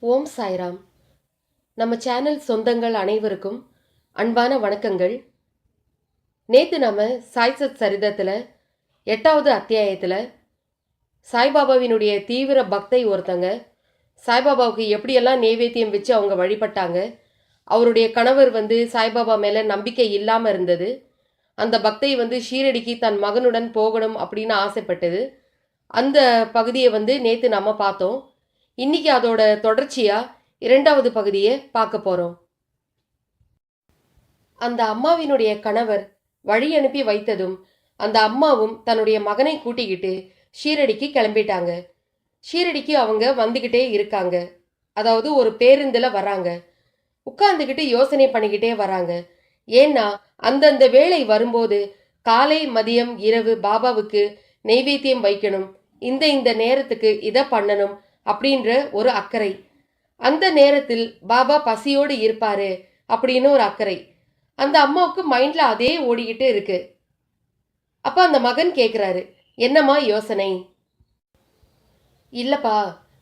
ஓம் சாய்ராம். நம்ம சேனல் சொந்தங்கள் அனைவருக்கும் அன்பான வணக்கங்கள். நேற்று நம்ம சாய்சத் சரிதத்தில் எட்டாவது அத்தியாயத்தில் சாய்பாபாவினுடைய தீவிர பக்தை ஒருத்தங்க சாய்பாபாவுக்கு எப்படியெல்லாம் நைவேத்தியம் வச்சு அவங்க வழிபட்டாங்க அவருடைய கணவர் வந்து சாய்பாபா மேலே நம்பிக்கை இல்லாமல் இருந்தது அந்த பக்தை வந்து ஷீரடிக்கு தன் மகனுடன் போகணும் அப்படின்னு ஆசைப்பட்டது. அந்த பகுதியை வந்து நேற்று நம்ம பார்த்தோம். இன்னைக்கு அதோட தொடர்ச்சியா இரண்டாவது பகுதியை பார்க்க போறோம். அந்த அம்மாவினுடைய கணவர் வழி அனுப்பி வைத்ததும் அந்த அம்மாவும் தன்னுடைய மகனை கூட்டிக்கிட்டு ஷீரடிக்கு கிளம்பிட்டாங்க. ஷீரடிக்கு அவங்க வந்துக்கிட்டே இருக்காங்க. அதாவது ஒரு பேருந்தில் வராங்க. உட்கார்ந்துக்கிட்டு யோசனை பண்ணிக்கிட்டே வராங்க. ஏன்னா அந்தந்த வேளை வரும்போது காலை மதியம் இரவு பாபாவுக்கு நெய்வேத்தியம் வைக்கணும். இந்த இந்த நேரத்துக்கு இதை பண்ணணும். அப்படின்ற ஒரு அக்கறை. அந்த நேரத்தில் பாபா பசியோடு இருப்பாரு அப்படின்னு ஒரு அக்கறை. அந்த அம்மாவுக்கு மைண்டில் அதே ஓடிக்கிட்டு இருக்கு. அப்போ அந்த மகன் கேட்குறாரு என்னம்மா யோசனை? இல்லைப்பா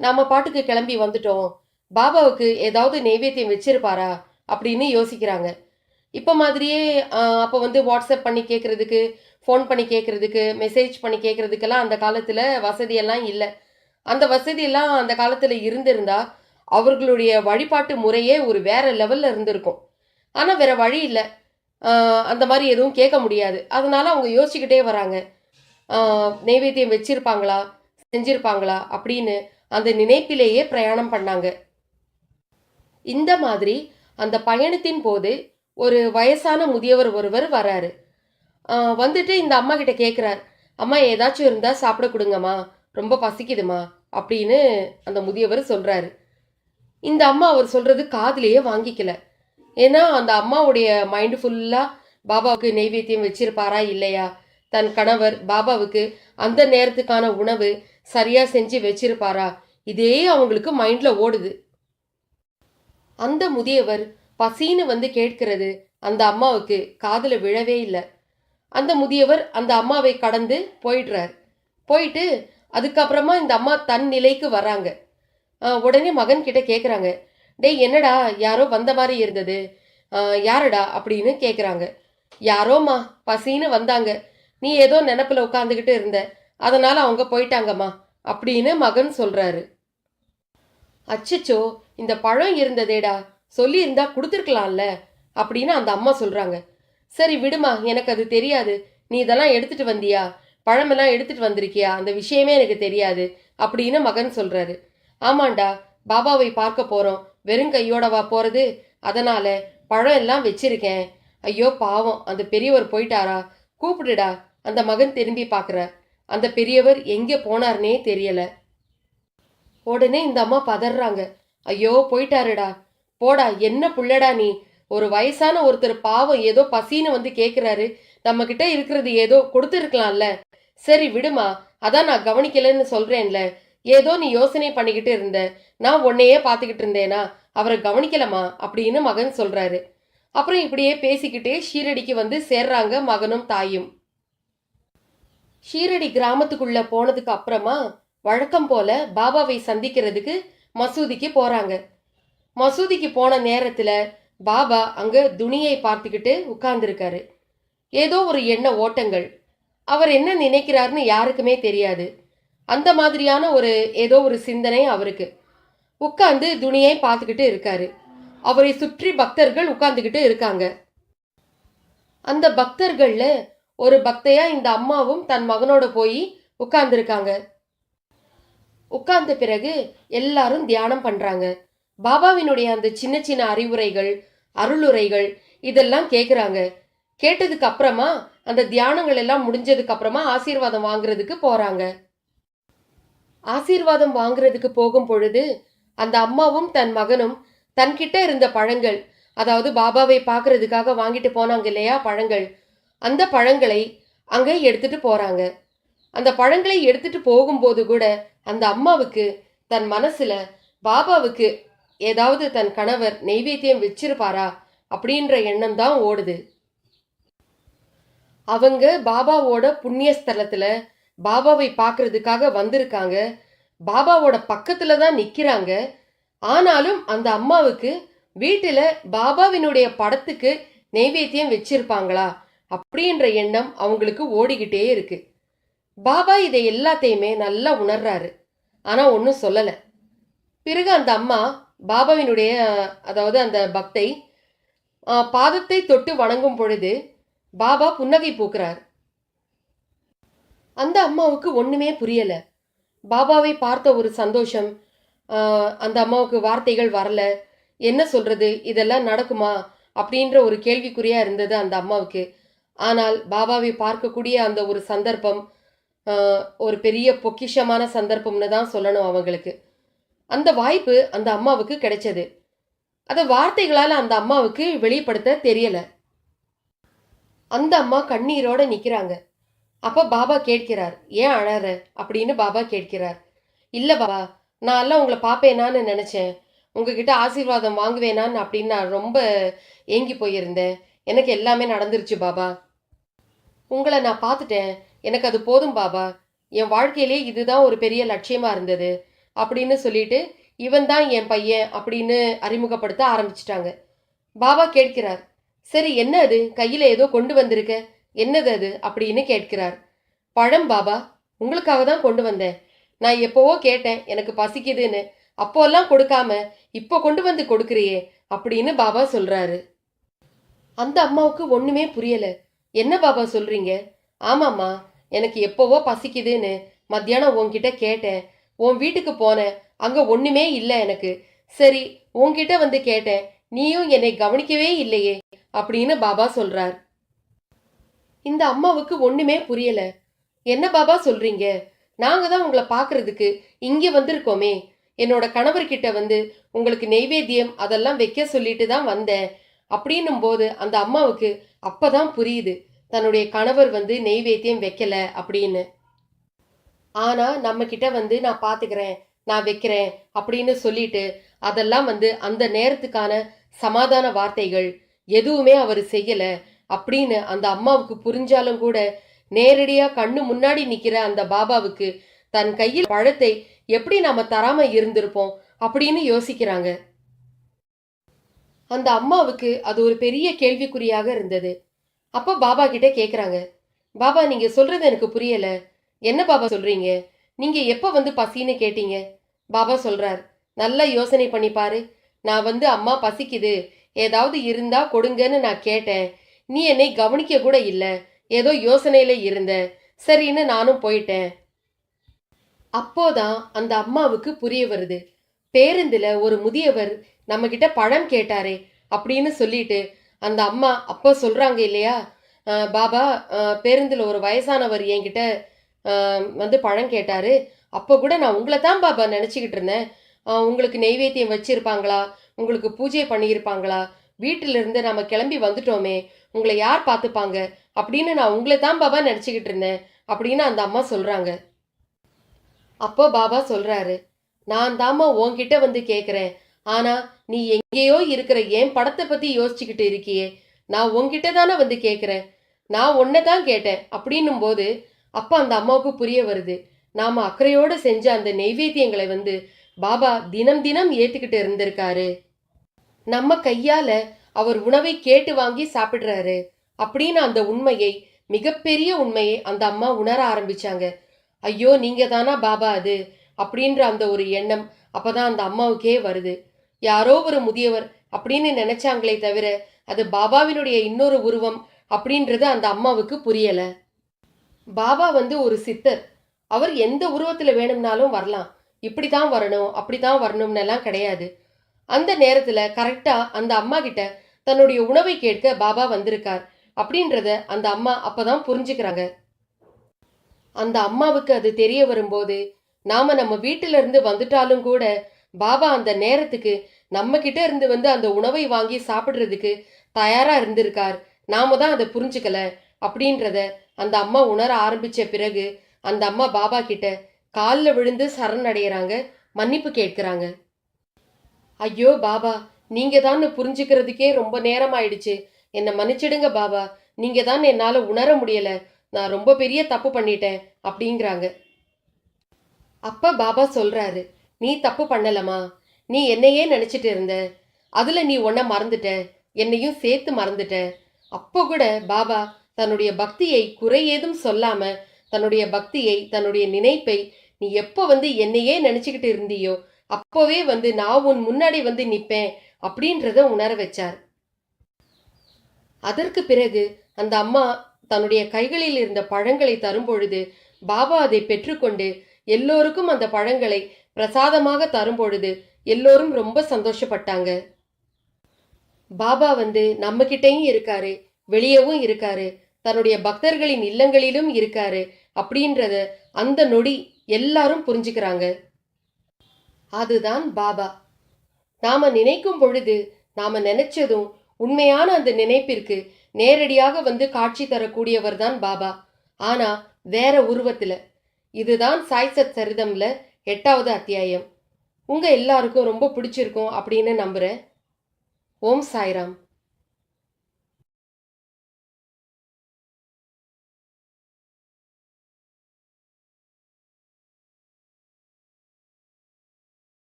நாம் பாட்டுக்கு கிளம்பி வந்துட்டோம். பாபாவுக்கு ஏதாவது நெய்வேத்தியம் வச்சிருப்பாரா? அப்படின்னு யோசிக்கிறாங்க. இப்போ மாதிரியே அப்போ வந்து வாட்ஸ்அப் பண்ணி கேட்குறதுக்கு ஃபோன் பண்ணி கேட்குறதுக்கு மெசேஜ் பண்ணி கேட்குறதுக்கெல்லாம் அந்த காலத்தில் வசதியெல்லாம் இல்லை. அந்த வசதியெல்லாம் அந்த காலத்தில் இருந்திருந்தா அவர்களுடைய வழிபாட்டு முறையே ஒரு வேற லெவலில் இருந்திருக்கும். ஆனால் வேற வழி இல்லை. அந்த மாதிரி எதுவும் கேட்க முடியாது. அதனால அவங்க யோசிச்சுக்கிட்டே வராங்க. நைவேத்தியம் வச்சிருப்பாங்களா? செஞ்சிருப்பாங்களா? அப்படின்னு அந்த நினைப்பிலேயே பிரயாணம் பண்ணாங்க. இந்த மாதிரி அந்த பயணத்தின் போது ஒரு வயசான முதியவர் ஒருவர் வராரு. வந்துட்டு இந்த அம்மா கிட்ட கேட்குறார் அம்மா ஏதாச்சும் இருந்தால் சாப்பிட கொடுங்கம்மா. ரொம்ப பசிக்குதுமா அப்படின்னு அந்த முதியவர் சொல்கிறாரு இந்த அம்மா அவர் சொல்கிறது காதிலேயே வாங்கிக்கல. ஏன்னா அந்த அம்மாவுடைய மைண்டு ஃபுல்லாக பாபாவுக்கு நெய்வேத்தியம் வச்சிருப்பாரா இல்லையா? தன் கணவர் பாபாவுக்கு அந்த நேரத்துக்கான உணவு சரியாக செஞ்சு வச்சிருப்பாரா? இதே அவங்களுக்கு மைண்டில் ஓடுது. அந்த முதியவர் பசின்னு வந்து கேட்கிறது அந்த அம்மாவுக்கு காதில் விழவே இல்லை. அந்த முதியவர் அந்த அம்மாவை கடந்து போயிடுறார். போயிட்டு அதுக்கப்புறமா இந்த அம்மா தன் நிலைக்கு வராங்க. உடனே மகன் கிட்ட கேட்குறாங்க டேய் என்னடா? யாரோ வந்த மாதிரி இருந்தது. யாருடா? அப்படின்னு கேட்குறாங்க யாரோம்மா பசின்னு வந்தாங்க. நீ ஏதோ நினப்பில் உட்காந்துக்கிட்டு இருந்த. அதனால் அவங்க போயிட்டாங்கம்மா அப்படின்னு மகன் சொல்கிறாரு அச்சச்சோ இந்த பழம் இருந்ததேடா. சொல்லியிருந்தா கொடுத்துருக்கலாம்ல அப்படின்னு அந்த அம்மா சொல்கிறாங்க சரி விடுமா. எனக்கு அது தெரியாது. நீ இதெல்லாம் எடுத்துட்டு வந்தியா? பழமெல்லாம் எடுத்துட்டு வந்திருக்கியா? அந்த விஷயமே எனக்கு தெரியாது அப்படின்னு மகன் சொல்றாரு. ஆமாண்டா பாபாவை பார்க்க போறோம். வெறும் கையோடவா போறது. அதனால பழம் எல்லாம் வச்சிருக்கேன். ஐயோ பாவம். அந்த பெரியவர் போயிட்டாரா? கூப்பிடுடா. அந்த மகன் திரும்பி பார்க்கறார். அந்த பெரியவர் எங்கே போனார்னே தெரியல. உடனே இந்த அம்மா பதறாங்க. ஐயோ போயிட்டாருடா. போடா என்ன புள்ளடா நீ? ஒரு வயசான ஒருத்தர் பாவம் ஏதோ பசின்னு வந்து கேட்குறாரு நம்மக்கிட்ட இருக்கிறது ஏதோ கொடுத்துருக்கலாம்ல. சரி விடுமா. அதான் நான் கவனிக்கலன்னு சொல்றேன்ல. ஏதோ நீ யோசனை பண்ணிக்கிட்டு இருந்த. நான் உன்னையே பார்த்துக்கிட்டு இருந்தேனா? அவரை கவனிக்கலமா? அப்படின்னு மகன் சொல்றாரு. அப்புறம் இப்படியே பேசிக்கிட்டே ஷீரடிக்கு வந்து சேர்றாங்க மகனும் தாயும். ஷீரடி கிராமத்துக்குள்ள போனதுக்கு அப்புறமா வழக்கம் போல பாபாவை சந்திக்கிறதுக்கு மசூதிக்கு போறாங்க. மசூதிக்கு போன நேரத்துல பாபா அங்க துணியை பார்த்துக்கிட்டு உட்கார்ந்துருக்காரு. ஏதோ ஒரு எண்ண ஓட்டங்கள். அவர் என்ன நினைக்கிறாருன்னு யாருக்குமே தெரியாது. அந்த மாதிரியான ஒரு ஏதோ ஒரு சிந்தனை அவருக்கு. உட்காந்து துணியை பார்த்துக்கிட்டு இருக்காரு. அவரை சுற்றி பக்தர்கள் உட்கார்ந்துக்கிட்டு இருக்காங்க. அந்த பக்தர்கள்ல ஒரு பக்தையா இந்த அம்மாவும் தன் மகனோட போய் உட்கார்ந்துருக்காங்க. உட்கார்ந்த பிறகு எல்லாரும் தியானம் பண்றாங்க. பாபாவினுடைய அந்த சின்ன சின்ன அறிவுரைகள் அருளுரைகள் இதெல்லாம் கேட்குறாங்க கேட்டதுக்கு அப்புறமா அந்த தியானங்கள் எல்லாம் முடிஞ்சதுக்கு அப்புறமா ஆசீர்வாதம் வாங்குறதுக்கு போறாங்க. ஆசீர்வாதம் வாங்குறதுக்கு போகும் பொழுது அந்த அம்மாவும் தன் மகனும் தன்கிட்ட இருந்த பழங்கள் அதாவது பாபாவை பார்க்கறதுக்காக வாங்கிட்டு போனாங்க இல்லையா பழங்கள் அந்த பழங்களை அங்கே எடுத்துட்டு போறாங்க. அந்த பழங்களை எடுத்துட்டு போகும்போது கூட அந்த அம்மாவுக்கு தன் மனசுல பாபாவுக்கு ஏதாவது தன் கணவர் நெய்வேத்தியம் வச்சிருப்பாரா அப்படின்ற எண்ணம் தான் ஓடுது. அவங்க பாபாவோட புண்ணிய ஸ்தலத்துல பாபாவை பார்க்கறதுக்காக வந்திருக்காங்க. பாபாவோட பக்கத்துல தான் நிக்கிறாங்க. ஆனாலும் அந்த அம்மாவுக்கு வீட்டுல பாபாவினுடைய படத்துக்கு நெய்வேத்தியம் வச்சிருப்பாங்களா அப்படின்ற எண்ணம் அவங்களுக்கு ஓடிக்கிட்டே இருக்கு. பாபா இதை எல்லாத்தையுமே நல்லா உணர்றாரு. ஆனா ஒன்றும் சொல்லலை. பிறகு அந்த அம்மா பாபாவினுடைய அதாவது அந்த பக்தை பாதத்தை தொட்டு வணங்கும் பொழுது பாபா புன்னகை பூக்கிறார். அந்த அம்மாவுக்கு ஒண்ணுமே புரியல. பாபாவை பார்த்த ஒரு சந்தோஷம் அந்த அம்மாவுக்கு வார்த்தைகள் வரல. என்ன சொல்றது இதெல்லாம் நடக்குமா? அப்படின்ற ஒரு கேள்விக்குறியா இருந்தது அந்த அம்மாவுக்கு. ஆனால் பாபாவை பார்க்கக்கூடிய அந்த ஒரு சந்தர்ப்பம் ஒரு பெரிய பொக்கிஷமான சந்தர்ப்பம்னு தான் சொல்லணும் அவங்களுக்கு. அந்த வாய்ப்பு அந்த அம்மாவுக்கு கிடைச்சது. அதை வார்த்தைகளால் அந்த அம்மாவுக்கு வெளிப்படுத்த தெரியலை. அந்த அம்மா கண்ணீரோட நிற்கிறாங்க அப்போ பாபா கேட்கிறார் ஏன் அழற? அப்படின்னு பாபா கேட்கிறார். இல்லை பாபா நான் எல்லாம் உங்களை பார்ப்பேனான்னு நினச்சேன். உங்ககிட்ட ஆசீர்வாதம் வாங்குவேனான்னு அப்படின்னு நான் ரொம்ப ஏங்கி போயிருந்தேன். எனக்கு எல்லாமே நடந்துருச்சு பாபா. உங்களை நான் பார்த்துட்டேன். எனக்கு அது போதும் பாபா. என் வாழ்க்கையிலே இதுதான் ஒரு பெரிய லட்சியமாக இருந்தது அப்படின்னு சொல்லிட்டு இவன் தான் என் பையன் அப்படின்னு அறிமுகப்படுத்த ஆரம்பிச்சிட்டாங்க. பாபா கேட்கிறார் சரி என்ன அது? கையில ஏதோ கொண்டு வந்திருக்க. என்னது அது? அப்படின்னு கேட்கிறார். பழம் பாபா உங்களுக்காக தான் கொண்டு வந்தேன். நான் எப்போவோ கேட்டேன் எனக்கு பசிக்குதுன்னு. அப்போல்லாம் கொடுக்காம இப்போ கொண்டு வந்து கொடுக்குறியே அப்படின்னு பாபா சொல்றாரு. அந்த அம்மாவுக்கு ஒண்ணுமே புரியல. என்ன பாபா சொல்றீங்க? ஆமாம்மா எனக்கு எப்போவோ பசிக்குதுன்னு மத்தியானம் உன்கிட்ட கேட்டேன். உன் வீட்டுக்கு போனேன் அங்க ஒண்ணுமே இல்லை எனக்கு. சரி உன்கிட்ட வந்து கேட்டேன். நீயும் என்னை கவனிக்கவே இல்லையே. அப்படின்னு பாபா சொல்றார். இந்த அம்மாவுக்கு ஒண்ணுமே புரியல. என்ன பாபா சொல்றீங்க? நாங்க தான் உங்களை பாக்குறதுக்கு இங்க வந்திருக்கோமே. என்னோட கணவர்கிட்ட வந்து உங்களுக்கு நெய்வேத்தியம் அதெல்லாம் வைக்க சொல்லிட்டு தான் வந்தேன். அப்படின்னும் போது அந்த அம்மாவுக்கு அப்பதான் புரியுது. தன்னுடைய கணவர் வந்து நெய்வேத்தியம் வைக்கல அப்படின்னு. ஆனா நம்ம கிட்ட வந்து நான் பாத்துக்கிறேன் நான் வைக்கிறேன் அப்படின்னு சொல்லிட்டு அதெல்லாம் வந்து அந்த நேரத்துக்கான சமாதான வார்த்தைகள் எதுவுமே அவர் செய்யல அப்படின்னு அந்த அம்மாவுக்கு புரிஞ்சாலும் கூட நேரடியா கண்ணு முன்னாடி நிக்கிற அந்த பாபாவுக்கு தன் கையில் பழத்தை எப்படி நாம தராம இருந்திருப்போம் அப்படின்னு யோசிக்கிறாங்க. அந்த அம்மாவுக்கு அது ஒரு பெரிய கேள்விக்குறியாக இருந்தது. அப்போ பாபா கிட்ட கேக்குறாங்க பாபா நீங்க சொல்றது எனக்கு புரியல. என்ன பாபா சொல்றீங்க? நீங்க எப்ப வந்து பசின்னு கேட்டீங்க? பாபா சொல்றார் நல்லா யோசனை பண்ணி பாரு. நான் வந்து அம்மா பசிக்குது. ஏதாவது இருந்தா கொடுங்கன்னு நான் கேட்டேன். நீ என்னை கவனிக்க கூட இல்லை. ஏதோ யோசனையில இருந்த. சரின்னு நானும் போயிட்டேன். அப்போதான் அந்த அம்மாவுக்கு புரிய வருது. பேருந்துல ஒரு முதியவர் நம்ம கிட்ட பழம் கேட்டாரே அப்படின்னு சொல்லிட்டு அந்த அம்மா அப்போ சொல்றாங்க இல்லையா? பாபா பேருந்தில் ஒரு வயசானவர் என்கிட்ட வந்து பழம் கேட்டாரு. அப்போ கூட நான் உங்களை தான் பாபா நினச்சிக்கிட்டு இருந்தேன். உங்களுக்கு நெய்வேத்தியம் வச்சிருப்பாங்களா? உங்களுக்கு பூஜை பண்ணியிருப்பாங்களா? வீட்டிலிருந்து நம்ம கிளம்பி வந்துட்டோமே உங்களை யார் பார்த்துப்பாங்க? அப்படின்னு நான் உங்களை தான் பாபா நினச்சிக்கிட்டு இருந்தேன் அப்படின்னு அந்த அம்மா சொல்கிறாங்க அப்போ பாபா சொல்கிறாரு நான் தாம்மா உன்கிட்ட வந்து கேட்குறேன் ஆனால் நீ எங்கேயோ இருக்கிற என் படத்தை பற்றி யோசிச்சுக்கிட்டு இருக்கியே? நான் உன்கிட்ட தானே வந்து கேட்குறேன் நான் உன்னை தான் கேட்டேன். அப்படின்னும் போது அப்போ அந்த அம்மாவுக்கு புரிய வருது நாம் அக்கறையோடு செஞ்ச அந்த நெய்வேத்தியங்களை வந்து பாபா தினம் தினம் ஏத்துக்கிட்டு இருந்திருக்காரு. நம்ம கையால அவர் உணவை கேட்டு வாங்கி சாப்பிடுறாரு. அப்படின்னு அந்த உண்மையை மிகப்பெரிய உண்மையை அந்த அம்மா உணர ஆரம்பிச்சாங்க. ஐயோ நீங்க தானா பாபா அது? அப்படின்ற அந்த ஒரு எண்ணம் அப்பதான் அந்த அம்மாவுக்கே வருது. யாரோ ஒரு முதியவர் அப்படின்னு நினைச்சாங்களே தவிர அது பாபாவினுடைய இன்னொரு உருவம் அப்படின்றது அந்த அம்மாவுக்கு புரியல. பாபா வந்து ஒரு சித்தர். அவர் எந்த உருவத்துல வேணும்னாலும் வரலாம். இப்படி தான் வரணும் அப்படி தான் வரணும்னெல்லாம் கிடையாது. அந்த நேரத்தில் கரெக்டாக அந்த அம்மா கிட்ட தன்னுடைய உணவை கேட்க பாபா வந்திருக்கார் அப்படின்றத அந்த அம்மா அப்பதான் புரிஞ்சுக்கிறாங்க. அந்த அம்மாவுக்கு அது தெரிய வரும்போது நாம நம்ம வீட்டில இருந்து வந்துட்டாலும் கூட பாபா அந்த நேரத்துக்கு நம்ம கிட்ட இருந்து வந்து அந்த உணவை வாங்கி சாப்பிடுறதுக்கு தயாரா இருந்திருக்கார். நாம தான் அதை புரிஞ்சுக்கல அப்படின்றத அந்த அம்மா உணர ஆரம்பிச்ச பிறகு அந்த அம்மா பாபா கிட்ட காலில் விழுந்து சரணடைகிறாங்க மன்னிப்பு கேட்கிறாங்க. ஐயோ பாபா நீங்க தான் புரிஞ்சுக்கிறதுக்கே ரொம்ப நேரம் ஆயிடுச்சு என்னை மன்னிச்சிடுங்க பாபா நீங்க தான் என்னால் உணர முடியல. நான் ரொம்ப பெரிய தப்பு பண்ணிட்டேன் அப்படிங்கிறாங்க. அப்ப பாபா சொல்றாரு நீ தப்பு பண்ணலமா நீ என்னையே நினைச்சிட்டு இருந்த. அதுல நீ உன்னை மறந்துட்ட. என்னையும் சேர்த்து மறந்துட்ட. அப்போ கூட பாபா தன்னுடைய பக்தியை குறை ஏதும் சொல்லாம தன்னுடைய பக்தியை தன்னுடைய நினைப்பை நீ எப்போ வந்து என்னையே நினச்சிக்கிட்டு இருந்தியோ அப்போவே வந்து நான் உன் முன்னாடி வந்து நிற்பேன் அப்படின்றத உணர வச்சார். அதற்கு பிறகு அந்த அம்மா தன்னுடைய கைகளில் இருந்த பழங்களை தரும்பொழுது பாபா அதை பெற்றுக்கொண்டு எல்லோருக்கும் அந்த பழங்களை பிரசாதமாக தரும்பொழுது எல்லோரும் ரொம்ப சந்தோஷப்பட்டாங்க. பாபா வந்து நம்ம கிட்டயும் இருக்காரு வெளியவும் இருக்காரு தன்னுடைய பக்தர்களின் இல்லங்களிலும் இருக்காரு அப்படின்றத அந்த நொடி எல்லாரும் புரிஞ்சுக்கிறாங்க. அதுதான் பாபா. நாம நினைக்கும் பொழுது நாம நினைச்சதும் உண்மையான அந்த நினைப்பிற்கு நேரடியாக வந்து காட்சி தரக்கூடியவர் தான் பாபா. ஆனா வேற உருவத்துல. இதுதான் சாய்சத் சரிதம்ல எட்டாவது அத்தியாயம். உங்க எல்லாருக்கும் ரொம்ப பிடிச்சிருக்கும் அப்படின்னு நம்புறேன். ஓம் சாய்ராம்.